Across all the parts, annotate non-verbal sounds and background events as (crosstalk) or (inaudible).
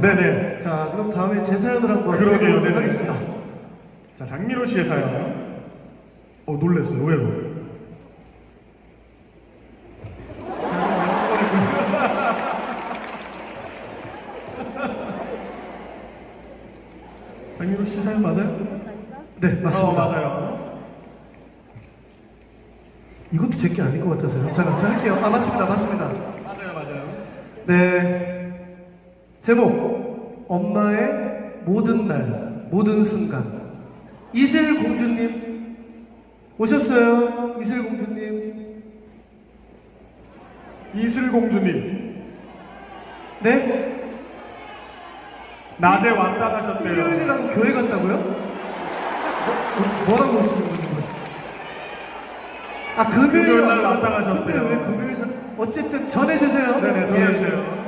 네네. 자, 그럼 다음에 제 사연을 한번 그러게요, 해보도록 네네. 하겠습니다. 자, 장민호 씨의 사연. 어, 놀랬어요. 왜요? (laughs) 장민호 씨 사연 맞아요? 네, 맞습니다. 어, 맞아요. 이것도 제게 아닐 것 같아서요. 자, 자 할게요. 아, 맞습니다. 맞습니다. 맞아요, 맞아요. 네. 제목 엄마의 모든 날 모든 순간 이슬 공주님 오셨어요 이슬 공주님 이슬 공주님, 네 낮에 왔다 가셨대요. 일요일이라고 교회 갔다고요 뭐, 뭐라고 오시는 분이고요 아 금요일 날 왔다 가셨대요. 근데 왜 금요일 사 어쨌든 전해주세요 네네, 예. 전해주세요.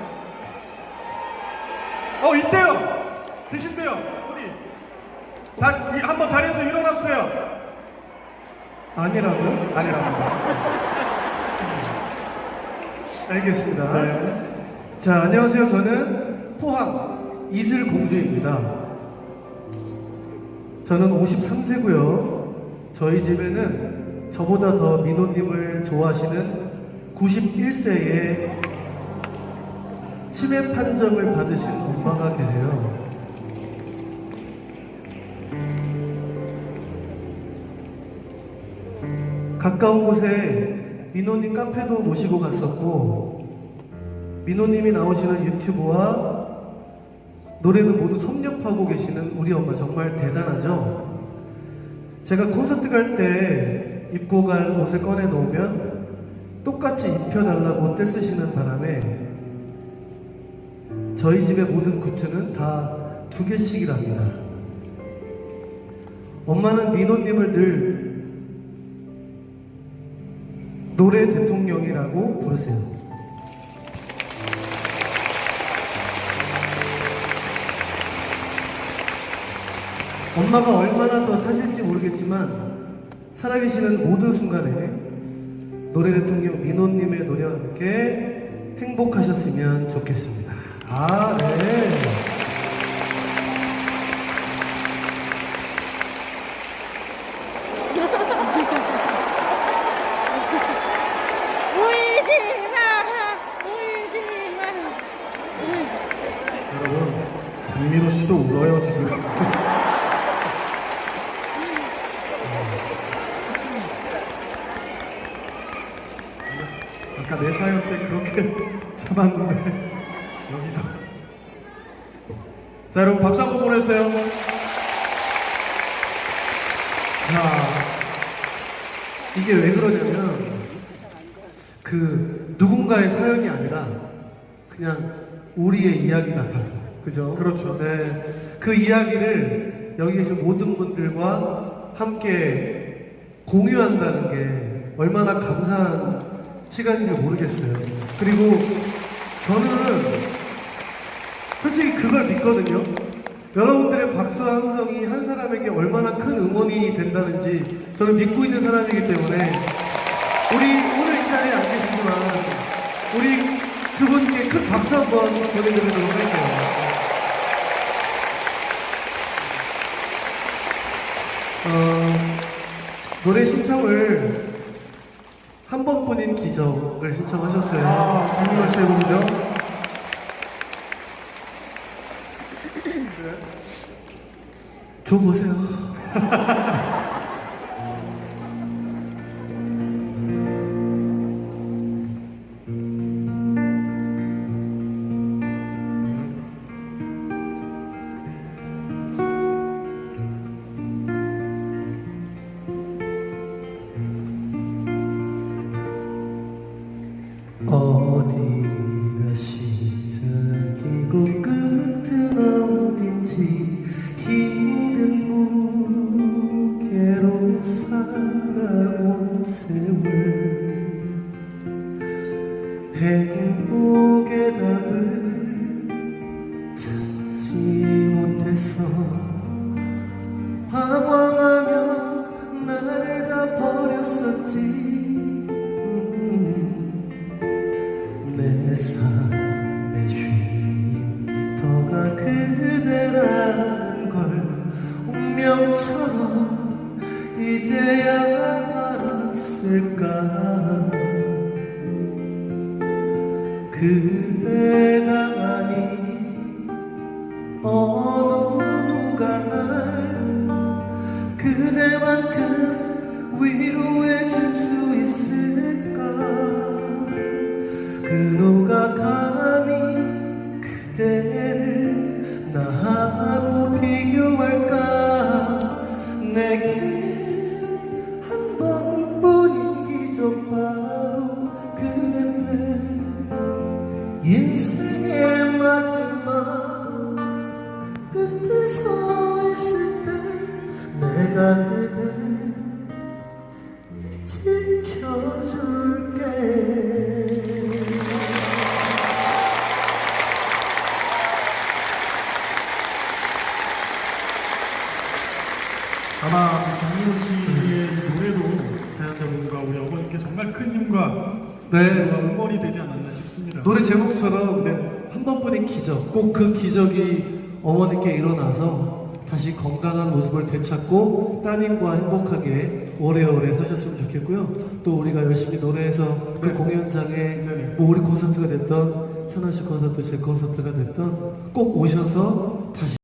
어, 있대요! 계신대요! 어디? 다, 이, 한번 자리에서 일어나 주세요! 아니라고요 아니랍니다. 알겠습니다. 네. 자, 안녕하세요. 저는 포항 이슬 공주입니다. 저는 53세고요. 저희 집에는 저보다 더 민호님을 좋아하시는 91세의 치매 판정을 받으신 엄마가 계세요. 가까운 곳에 민호님 카페도 모시고 갔었고 민호님이 나오시는 유튜브와 노래는 모두 섭렵하고 계시는 우리 엄마 정말 대단하죠. 제가 콘서트 갈 때 입고 갈 옷을 꺼내 놓으면 똑같이 입혀달라고 떼쓰시는 바람에 저희 집의 모든 굿즈는 다 두 개씩이랍니다. 엄마는 민호님을 늘 노래 대통령이라고 부르세요. 엄마가 얼마나 더 사실지 모르겠지만 살아계시는 모든 순간에 노래 대통령 민호님의 노래와 함께 행복하셨으면 좋겠습니다. 아, 네. (laughs) 울지 마, 울지 마. 여러분, 장민호 씨도 울어요, 지금. (laughs) 아까 내 사연 때 그렇게 (laughs) 참았는데, 여기서. 자, 여러분, 박수 한번 보내주세요. 자, 이게 왜 그러냐면 그 누군가의 사연이 아니라 그냥 우리의 이야기 같아서 그죠? 그렇죠. 네, 그 이야기를 여기 계신 모든 분들과 함께 공유한다는 게 얼마나 감사한 시간인지 모르겠어요. 그리고 저는 그걸 믿거든요. 여러분들의 박수와 함성이 한 사람에게 얼마나 큰 응원이 된다는지 저는 믿고 있는 사람이기 때문에 우리 오늘 이 자리에 안 계시지만 우리 그분께 큰 박수 한번 보내드리도록 할게요. 어, 노래 신청을 한 번뿐인 기적을 신청하셨어요. 아, 장민호 씨의 곡이죠? 줘보세요. 행복의 답을 찾지 못해서 방황하며 나를 다 버렸었지 음. 내 삶의 쉼터가 그대라는 걸 운명처럼 이제야 알았을까 그대가 아닌 어느 누가 날 그대만큼 인생의 마지막 끝에 서 있을 때 내가 그대 지켜줄게. 아마 장민호 씨의 이 노래도 사연자분과 우리 어머니께 정말 큰 힘과 네 응원이 되지 않았나 싶습니다. 노래 제목처럼 한 번뿐인 기적 꼭 그 기적이 어머니께 일어나서 다시 건강한 모습을 되찾고 따님과 행복하게 오래오래 사셨으면 좋겠고요 또 우리가 열심히 노래해서 그 네. 공연장에 네네. 뭐 우리 콘서트가 됐던 천원 씨 콘서트 제 콘서트가 됐던 꼭 오셔서 다시